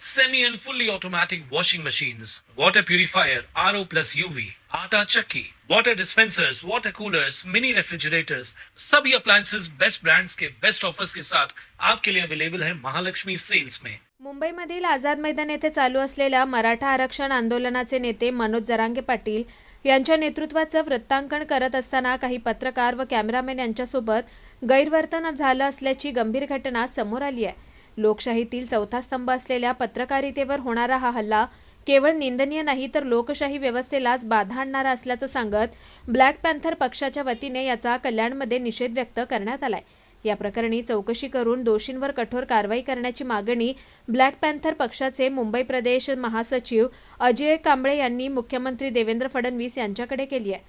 semi and fully automatic washing machines, water purifier, RO plus UV, आटा चक्की, water dispensers, water coolers, mini refrigerators, सभी appliances. Best brands के best offers के साथ आपके लिए अवेलेबल है महालक्ष्मी सेल्स में मुंबईमधील आझाद मैदान येथे चालू असलेल्या मराठा आरक्षण आंदोलनाचे नेते मनोज जरांगे पाटील यांच्या नेतृत्वाचं वृत्तांकन करत असताना काही पत्रकार व कॅमेरामॅन यांच्यासोबत गैरवर्तन झालं असल्याची गंभीर घटना समोर आली आहे. लोकशाहीतील चौथा स्तंभ असलेल्या पत्रकारितेवर होणारा हा हल्ला केवळ निंदनीय नाही तर लोकशाही व्यवस्थेलाच बाधा आणणारा असल्याचं सांगत ब्लॅक पॅन्थर पक्षाच्या वतीने याचा कल्याणमध्ये निषेध व्यक्त करण्यात आलाय. या प्रकरणी चौकशी करून दोषींवर कठोर कारवाई करण्याची मागणी ब्लॅक पॅन्थर पक्षाचे मुंबई प्रदेश महासचिव अजय कांबळे यांनी मुख्यमंत्री देवेंद्र फडणवीस यांच्याकडे केली आहे.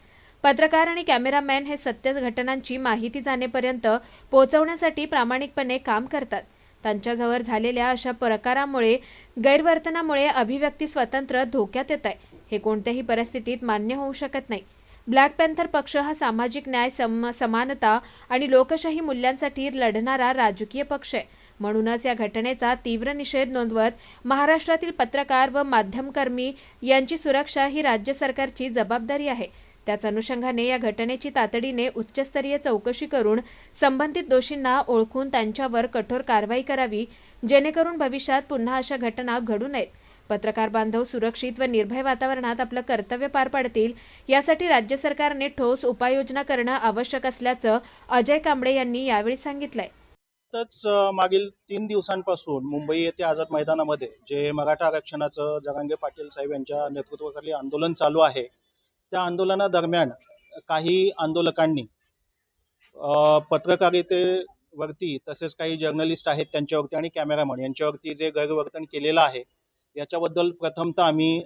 पत्रकार आणि कॅमेरामॅन हे सत्य घटनांची माहिती जाणेपर्यंत पोहोचवण्यासाठी प्रामाणिकपणे काम करतात. त्यांच्याजवळ झालेल्या अशा प्रकारामुळे गैरवर्तनामुळे अभिव्यक्ती स्वतंत्र धोक्यात येत आहे हे कोणत्याही परिस्थितीत मान्य होऊ शकत नाही. ब्लॅक पॅन्थर पक्ष हा सामाजिक न्याय सम समानता आणि लोकशाही मूल्यांसाठी लढणारा राजकीय पक्ष आहे. म्हणूनच या घटनेचा तीव्र निषेध नोंदवत महाराष्ट्रातील पत्रकार व माध्यमकर्मी यांची सुरक्षा ही राज्य सरकारची जबाबदारी आहे. त्याच अनुषंगाने या घटनेची तातडीने उच्चस्तरीय चौकशी करून संबंधित दोषींना ओळखून त्यांच्यावर कठोर कारवाई करावी जेणेकरून भविष्यात पुन्हा अशा घटना घडू नयेत. पत्रकार बांधव सुरक्षित व निर्भय वातावरणात आपलं कर्तव्य पार पाडतील यासाठी राज्य सरकारने ठोस उपाययोजना करणं आवश्यक असल्याचं अजय कांबळे यांनी यावेळी सांगितलंय. मागील तीन दिवसांपासून मुंबई येथे आझाद मैदानामध्ये जे मराठा आरक्षणाचं जरांगे पाटील साहेब यांच्या नेतृत्वाखाली आंदोलन चालू आहे त्या आंदोलनादरम्यान काही आंदोलकांनी पत्रकारितेवरती तसेच काही जर्नलिस्ट आहेत त्यांच्यावरती आणि कॅमेरामन यांच्यावरती जे गैरवर्तन केलेलं आहे याच्याबद्दल प्रथमतः आम्ही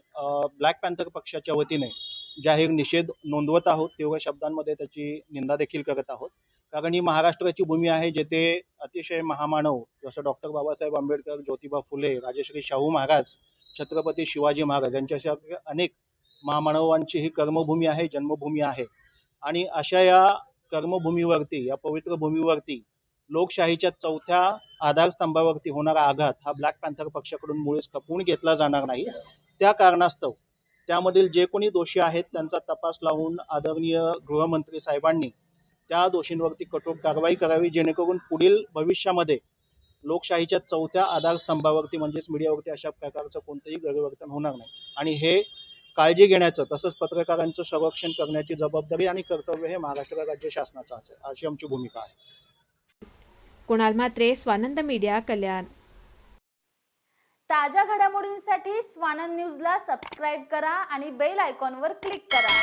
ब्लॅक पॅन्थर पक्षाच्या वतीने जाहीर निषेध नोंदवत आहोत. तेव्हा शब्दांमध्ये त्याची निंदा देखील करत आहोत. कारण ही महाराष्ट्राची भूमी आहे जेथे अतिशय महामानव जसं डॉक्टर बाबासाहेब आंबेडकर ज्योतिबा फुले राजश्री शाहू महाराज छत्रपती शिवाजी महाराज यांच्यासारख्या अनेक महामानवांची ही कर्मभूमी आहे जन्मभूमी आहे. आणि अशा या कर्मभूमीवरती या पवित्र भूमीवरती लोकशाहीच्या चौथ्या आधारस्तंभावरती होणारा आघात हा ब्लॅक पॅन्थर पक्षाकडून मुळेच खपवून घेतला जाणार नाही. त्या कारणास्तव त्यामधील जे कोणी दोषी आहेत त्यांचा तपास लावून आदरणीय गृहमंत्री साहेबांनी त्या दोषींवरती कठोर कारवाई करावी जेणेकरून पुढील भविष्यामध्ये लोकशाहीच्या चौथ्या आधारस्तंभावरती म्हणजेच मीडियावरती अशा प्रकारचं कोणतंही गैरवर्तन होणार नाही. आणि हे काळजी घेण्याचं तसंच पत्रकारांचं संरक्षण करण्याची जबाबदारी आणि कर्तव्य हे महाराष्ट्र राज्य शासनाचं असेल अशी आमची भूमिका आहे. कुणाल म्हात्रे स्वानंद मीडिया कल्याण. ताज्या घडामोडींसाठी स्वानंद न्यूजला सबस्क्राईब करा आणि बेल आयकॉनवर क्लिक करा.